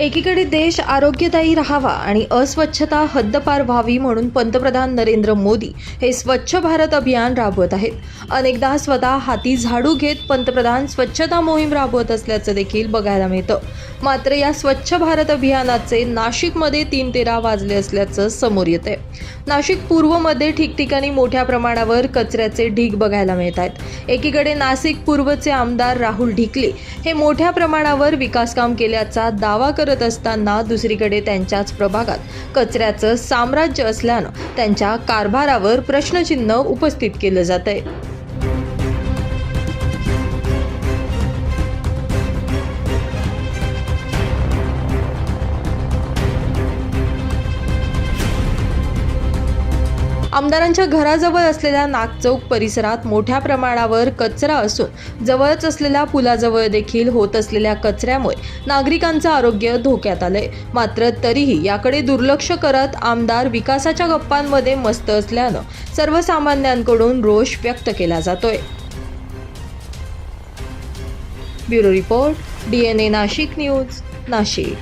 एकीकडे देश आरोग्यदायी राहावा आणि अस्वच्छता हद्दपार व्हावी म्हणून पंतप्रधान नरेंद्र मोदी हे स्वच्छ भारत अभियान राबवत आहेत. अनेकदा स्वतः हाती झाडू घेत पंतप्रधान स्वच्छता मोहीम राबवत असल्याचं देखील बघायला मिळतं. मात्र या स्वच्छ भारत अभियानाचे नाशिकमध्ये तीन तेरा वाजले असल्याचं समोर येते नाशिक पूर्वमध्ये ठिकठिकाणी मोठ्या प्रमाणावर कचऱ्याचे ढीग बघायला मिळत आहेत. एकीकडे नाशिक पूर्वचे आमदार राहुल ढिकले हे मोठ्या प्रमाणावर विकासकाम केल्याचा दावा करत असताना दुसरीकडे त्यांच्याच प्रभागात कचऱ्याचं साम्राज्य असल्यानं त्यांच्या कारभारावर प्रश्नचिन्ह उपस्थित केलं जात आहे आमदारांच्या घराजवळ असलेल्या नागचौक परिसरात मोठ्या प्रमाणावर कचरा असून जवळच असलेल्या पुलाजवळ देखील होत असलेल्या कचऱ्यामुळे नागरिकांचं आरोग्य धोक्यात आलंय. मात्र तरीही याकडे दुर्लक्ष करत आमदार विकासाच्या गप्पांमध्ये मस्त असल्यानं सर्वसामान्यांकडून रोष व्यक्त केला जातोय. Bureau report D N A Nashik news Nashik.